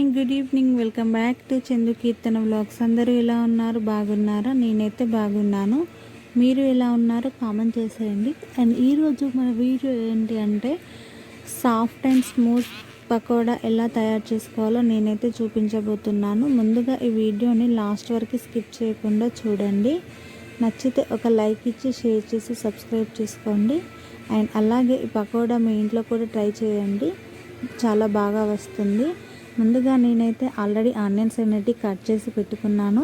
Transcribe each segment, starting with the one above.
Hi good evening. Welcome back to Chandu Keerthana vlogs. అందరూ ఎలా ఉన్నారు? బాగున్నారా? నేనైతే బాగున్నాను. మీరు ఎలా ఉన్నారో కామెంట్ చేసేయండి. అండ్ ఈరోజు మన వీడియో ఏంటి అంటే సాఫ్ట్ అండ్ స్మూత్ పకోడా ఎలా తయారు చేసుకోవాలో నేనైతే చూపించబోతున్నాను. ముందుగా ఈ వీడియోని లాస్ట్ వరకు స్కిప్ చేయకుండా చూడండి. నచ్చితే ఒక లైక్ ఇచ్చి షేర్ చేసి సబ్స్క్రైబ్ చేసుకోండి. అండ్ అలాగే ఈ పకోడా మీ ఇంట్లో కూడా ట్రై చేయండి. చాలా బాగా వస్తుంది. ముందుగా నేనైతే ఆల్రెడీ ఆనియన్స్ అనేటివి కట్ చేసి పెట్టుకున్నాను.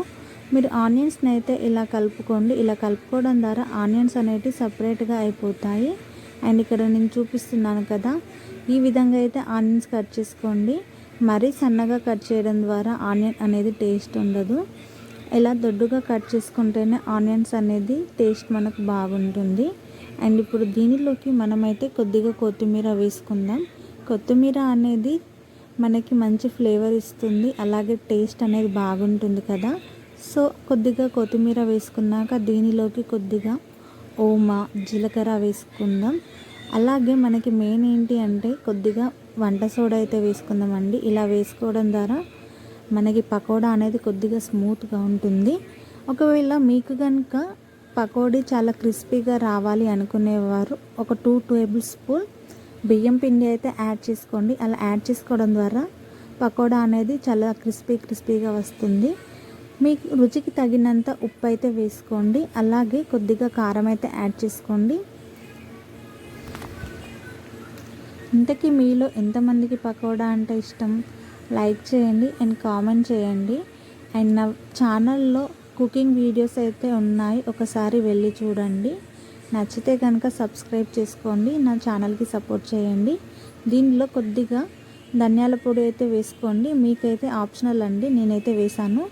మీరు ఆనియన్స్ని అయితే ఇలా కలుపుకోండి. ఇలా కలుపుకోవడం ద్వారా ఆనియన్స్ అనేవి సపరేట్గా అయిపోతాయి. అండ్ ఇక్కడ నేను చూపిస్తున్నాను కదా ఈ విధంగా అయితే ఆనియన్స్ కట్ చేసుకోండి. మరీ సన్నగా కట్ చేయడం ద్వారా ఆనియన్ అనేది టేస్ట్ ఉండదు. ఇలా దొడ్డుగా కట్ చేసుకుంటేనే ఆనియన్స్ అనేది టేస్ట్ మనకు బాగుంటుంది. అండ్ ఇప్పుడు దీనిలోకి మనమైతే కొద్దిగా కొత్తిమీర వేసుకుందాం. కొత్తిమీర అనేది మనకి మంచి ఫ్లేవర్ ఇస్తుంది. అలాగే టేస్ట్ అనేది బాగుంటుంది కదా. సో కొద్దిగా కొత్తిమీర వేసుకున్నాక దీనిలోకి కొద్దిగా ఓమా జీలకర్ర వేసుకుందాం. అలాగే మనకి మెయిన్ ఏంటి అంటే కొద్దిగా వంట సోడా అయితే వేసుకుందామండి. ఇలా వేసుకోవడం ద్వారా మనకి పకోడా అనేది కొద్దిగా స్మూత్గా ఉంటుంది. ఒకవేళ మీకు కనుక పకోడీ చాలా క్రిస్పీగా రావాలి అనుకునేవారు ఒక టూ టేబుల్ స్పూన్ బియ్యం పిండి అయితే యాడ్ చేసుకోండి. అలా యాడ్ చేసుకోవడం ద్వారా పకోడా అనేది చాలా క్రిస్పీ క్రిస్పీగా వస్తుంది. మీకు రుచికి తగినంత ఉప్పు అయితే వేసుకోండి. అలాగే కొద్దిగా కారం అయితే యాడ్ చేసుకోండి. ఇంతకీ మీలో ఎంతమందికి పకోడా అంటే ఇష్టం? లైక్ చేయండి అండ్ కామెంట్ చేయండి. అండ్ నా ఛానల్లో కుకింగ్ వీడియోస్ అయితే ఉన్నాయి. ఒకసారి వెళ్ళి చూడండి. నచ్చితే కనుక సబ్స్క్రైబ్ చేసుకోండి నా ఛానల్కి సపోర్ట్ చేయండి. దీనిలో కొద్దిగా ధనియాల పొడి అయితే వేసుకోండి మీకైతే ఆప్షనల్ అండి నేనైతే వేసాను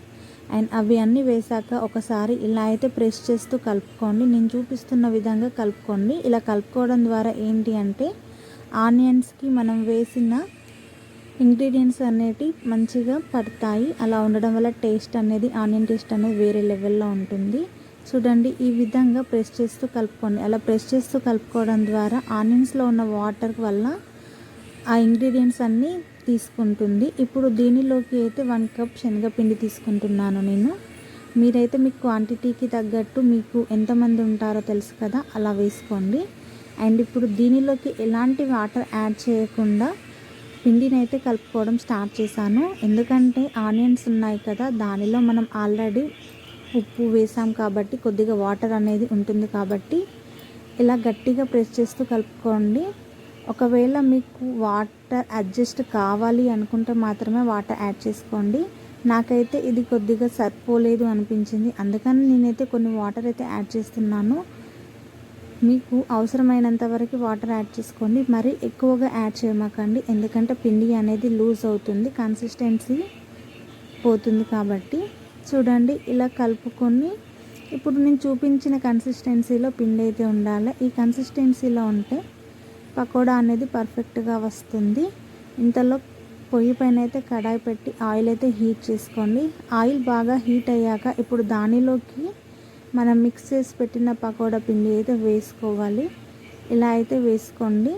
అండ్ అవి అన్నీ వేసాక ఒకసారి ఇలా అయితే ప్రెస్ చేస్తూ కలుపుకోండి. నేను చూపిస్తున్న విధంగా కలుపుకోండి. ఇలా కలుపుకోవడం ద్వారా ఏంటి అంటే ఆనియన్స్కి మనం వేసిన ఇంగ్రీడియంట్స్ అనేవి మంచిగా పడతాయి. అలా ఉండడం వల్ల టేస్ట్ అనేది ఆనియన్ టేస్ట్ అనేది వేరే లెవెల్లో ఉంటుంది. చూడండి ఈ విధంగా ప్రెస్ చేస్తూ కలుపుకోండి. అలా ప్రెస్ చేస్తూ కలుపుకోవడం ద్వారా ఆనియన్స్లో ఉన్న వాటర్ వల్ల ఆ ఇంగ్రీడియంట్స్ అన్నీ తీసుకుంటుంది. ఇప్పుడు దీనిలోకి అయితే వన్ కప్ శనగపిండి తీసుకుంటున్నాను నేను. మీరైతే మీ క్వాంటిటీకి తగ్గట్టు మీకు ఎంతమంది ఉంటారో తెలుసు కదా అలా వేసుకోండి. అండ్ ఇప్పుడు దీనిలోకి ఎలాంటి వాటర్ యాడ్ చేయకుండా పిండిని అయితే కలుపుకోవడం స్టార్ట్ చేశాను. ఎందుకంటే ఆనియన్స్ ఉన్నాయి కదా దానిలో మనం ఆల్రెడీ ఉప్పు వేసాం కాబట్టి కొద్దిగా వాటర్ అనేది ఉంటుంది కాబట్టి ఇలా గట్టిగా ప్రెస్ చేస్తూ కలుపుకోండి. ఒకవేళ మీకు వాటర్ అడ్జస్ట్ కావాలి అనుకుంటే మాత్రమే వాటర్ యాడ్ చేసుకోండి. నాకైతే ఇది కొద్దిగా సరిపోలేదు అనిపించింది. అందుకని నేనైతే కొన్ని వాటర్ అయితే యాడ్ చేస్తున్నాను. మీకు అవసరమైనంత వరకు వాటర్ యాడ్ చేసుకోండి. మరి ఎక్కువగా యాడ్ చేయమాకండి. ఎందుకంటే పిండి అనేది లూజ్ అవుతుంది కన్సిస్టెన్సీ పోతుంది కాబట్టి. చూడండి ఇలా కలుపుకొని ఇప్పుడు నేను చూపించిన కన్సిస్టెన్సీలో పిండి అయితే ఉండాలి. ఈ కన్సిస్టెన్సీలో ఉంటే పకోడా అనేది పర్ఫెక్ట్గా వస్తుంది. ఇంతలో పొయ్యి పైన అయితే కడాయి పెట్టి ఆయిల్ అయితే హీట్ చేసుకోండి. ఆయిల్ బాగా హీట్ అయ్యాక ఇప్పుడు దానిలోకి మనం మిక్స్ చేసి పెట్టిన పకోడా పిండి అయితే వేసుకోవాలి. ఇలా అయితే వేసుకోండి.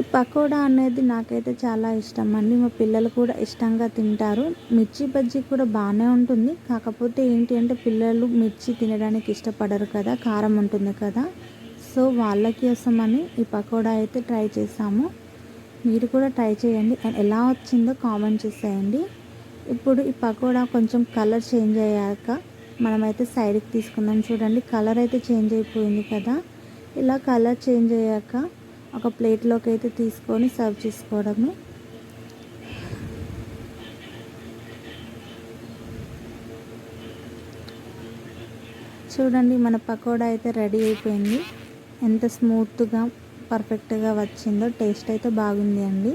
ఈ పకోడా అనేది నాకైతే చాలా ఇష్టం అండి. మా పిల్లలు కూడా ఇష్టంగా తింటారు. మిర్చి బజ్జీ కూడా బాగానే ఉంటుంది. కాకపోతే ఏంటి అంటే పిల్లలు మిర్చి తినడానికి ఇష్టపడరు కదా కారం ఉంటుంది కదా. సో వాళ్ళకి వస్తామని ఈ పకోడా అయితే ట్రై చేసాము మీరు కూడా ట్రై చేయండి. అండ్ ఎలా వచ్చిందో కామెంట్ చేసేయండి. ఇప్పుడు ఈ పకోడా కొంచెం కలర్ చేంజ్ అయ్యాక మనమైతే సైడ్కి తీసుకుందాం. చూడండి కలర్ అయితే చేంజ్ అయిపోయింది కదా. ఇలా కలర్ చేంజ్ అయ్యాక ఒక ప్లేట్లోకి అయితే తీసుకొని సర్వ్ చేసుకోవడము. చూడండి మన పకోడా అయితే రెడీ అయిపోయింది. ఎంత స్మూత్గా పర్ఫెక్ట్గా వచ్చిందో టేస్ట్ అయితే బాగుంది అండి.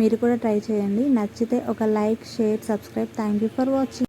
మీరు కూడా ట్రై చేయండి. నచ్చితే ఒక like share subscribe. Thank you for watching.